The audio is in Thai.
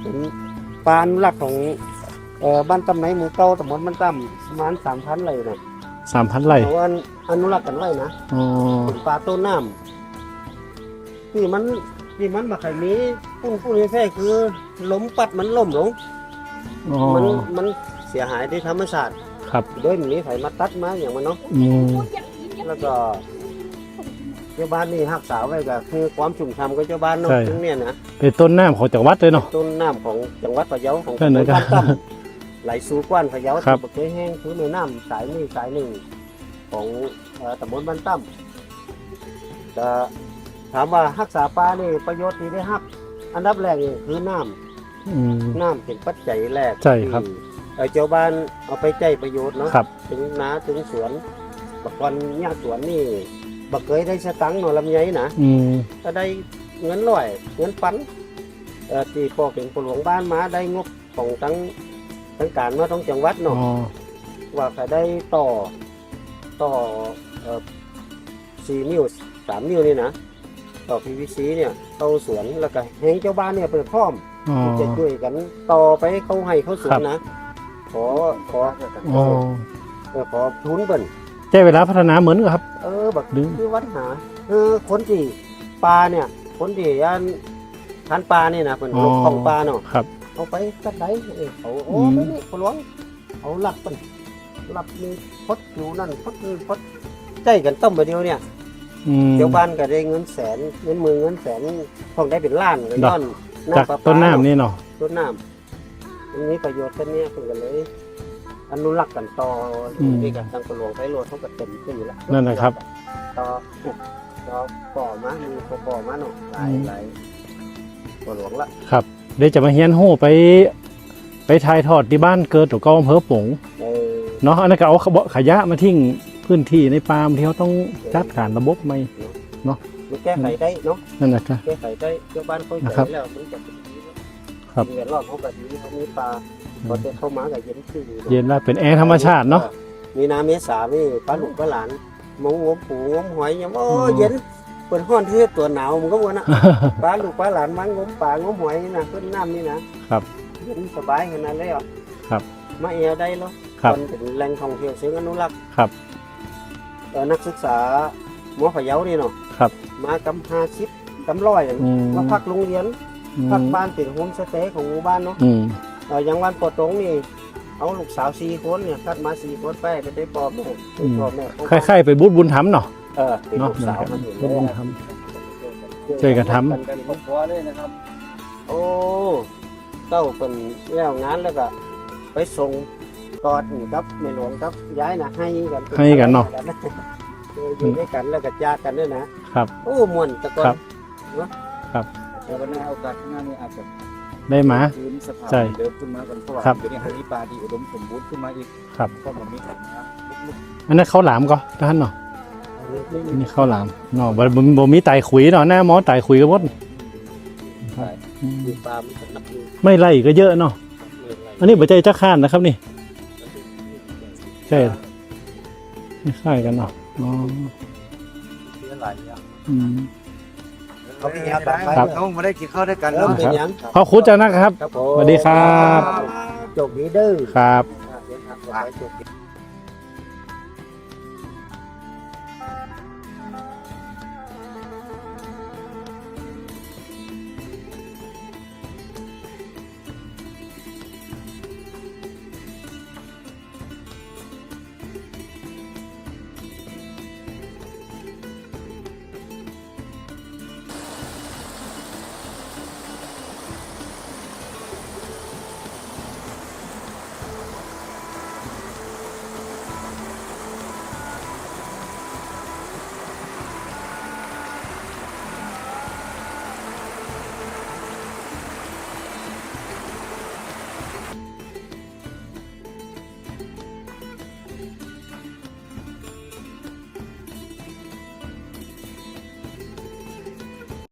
เป็นปลาอนุรักษ์ของเอ่อบ้านตำไหนหมู่เก่าตำบลบ้านตั้มประมาณสามพันเลยนะสามพันไร่เพราะว่าอนุรักษ์กันไว้นะอ๋อเป็นปลาต้นน้ำที่มันที่มันมาไข่มีปุ้นปุ้นแท้ๆคือล้มปัดมันล่มลงอ๋อมันมันเสียหายด้วยธรรมชาติครับ โดยมีไผมาตัดมาอย่างมันเนาะอืมแล้วก็เจ้าบ้านนี่หักษาไว้ก็คือความชุ่มฉ่ำของเจ้าบ้านเนาะตรงเนี้ยนะเป็นต้นน้ำของจังหวัดเลยเนาะ ต้นน้ำของจังหวัดพะเยาของนั่นน่ะบ้านตั้มไหลสู่กว้านพะเยาครับที่บ่เคยแห้งคือแม่น้ำสายนี้สายหนึ่งของเอ่อตำบลบ้านตั้มก็ถามว่ารักษาปลานี่ประโยชน์ที่ได้รับอันดับแรกนี่คือน้ำ อืม น้ำเป็นปัจจัยแรกใช่ครับ ที่เอ่อเจ้าบ้านเอาไปใจประโยชน์เนาะครับ ถึงนาถึงสวนบักวันหญ้าสวนนี่ บักเคยได้สตังค์เนาะลำไยนะอืมก็ได้เงินร้อยเงินปันเอ่อที่พ่อเป็นผู้หลวงบ้านมาได้งบของทั้งทั้งการมาต้องจังหวัดอ๋อเนาะว่าก็ได้ต่อต่อเอ่อสี่นิ้วสามนิ้วนี่นะต่อ PVC เนี่ยเข้าสวนแล้วก็แหงเจ้าบ้านเนี่ยเปิดพร้อม อ๋อที่จะช่วยกันต่อไปเข้าให้เข้าสวครันบนะ ขอขออ๋อเออขอทุนเบิ่นใช้เวลาพัฒนาเหมือนกันครับเออบักดึง คือวัดหาคือคนที่ปลาเนี่ย คนที่อันทานปลาเนี่ยนะเป็นลกของปลาเนาะครับ เอาไปกัดไหนเออเขาโอ้อืมไปนี่พลวงเอาหลับเป็นหลับมีพดอยู่นั่นพดนี่พดใจกันต้มไปเดียวเนี่ย อืม เดี๋ยวบ้านก็ได้เงินแสนเงินหมื่นเงินแสนทองได้เป็นล้านเลยดอกย้อนจากประปาต้นเาะน้ำนี่เนาะต้นน้ำมันมีประโยชน์แค่เนี้ยเพิ่นก็เลย อนุรักษ์กันต่ออมด้วยกันทางกระหลวงไพโรดเขาก็เต็มที่แล้วนั่นนะครับ ต่อต่อก่อมามีตัวก่อมาเนาะหลายอืมหลายกระหลวงละครับเดี๋ยวจะมาเฮียนโหไป ไปถ่ายทอดที่บ้านเกิดตัวเก้าอำเภอปงเออเนาะอันนั้นก็เอาขบขยะมาทิ้งพื้นที่ในปาล์มที่เขาต้องจัดการระบบไหมมันแก้ไขได้เนาะนั่นนะครับ แก้ไขได้เจ้าบ้านเขานะใจครับแล้วมันจะเป็นดีเนาะครับเดือดร้อนเขาแบบนี้เขามีปลา พอจะเข้ามากับเย็นชื่อเย็นแล้วเป็นแอร์ธรรมชาติเนาะมีนาเมษานี่ปลาหลุกปลาหลานมงงมปูงมหอยยังโอ้อืมเย็นเปิดห้อนที่ตัวหนาวมันก็วนนะปลาลูกปลาหลานมันงมปลางมหอยนี่นะขึ้นน้ำนี่นะครับเย็นสบายขนาดแล้วครับมาเอวได้แล้วครับมันเป็นแหล่งท่องเที่ยวเชิงอนุรักษ์ครับเอ่อนักศึกษาหมอพะเยานี่เนาะครับมากำห้าชิปกำร้อยอืมมาพักโรงเรียนอืพักมบ้านติดโฮมสเตย์ของหมู่บ้านเนาะอืม เอ่ออย่างวันปอตรงนี่เอาลูกสาวสี่คนเนี่ยคัดมาสี่คนไปไปได้ปอแม่ไปปอแม่ของคล้ายๆไปบุญบุญธรรมเนาะ เออเป็นเนาะลูกสาวมันเห็นบุญบุญเลยธรรม ช่วยกันทำกันครอบครัวเลยนะครับโอ้เต้าเป็นแล้วงานแล้วก็ไปส่งกอดกับในหลวงครับย้ายนะให้กันให้กันเนาะเอออยู่ด้วยกันแล้วก็จากกันด้วยนะครับ โอ้ม่วนแตะกอนครับ เนาะครับ แต่วันนี้โอกาสข้างหน้านี้อาจจะ ได้หมา พื้นสภาพใช่เดิมขึ้นมากันเพราะว่าครับเดี๋ยวนี้มีปลาที่อุดมสมบูรณ์ขึ้นมาอีกครับเพราะมันมีของน้ำลึกอันนั้นข้าวหลามก็ท่านเนาะอันนี่ข้าวหลามเนาะบ่บ่บ่มีไตขุยเนาะหน้าหมอไตขุยก็หมดๆใช่อืมมีปลามันก็นับอยู่ไม่ไล่ก็เยอะเนาะอันนี้บ่ใจจะข้านนะครับนี่ ใช่คล้ายๆกันเนาะอ๋อเยอะหลายอย่างอืม เขาไปเอาตัดไปครับ เขาไม่ได้กินข้าวด้วยกันเริ่มเนาะ เป็นหยังขอบคุณเจ้านะครับ ครับผมสวัสดีครับ จบดีเด้อครับอ่าเดี๋ยวครับขอให้จบดี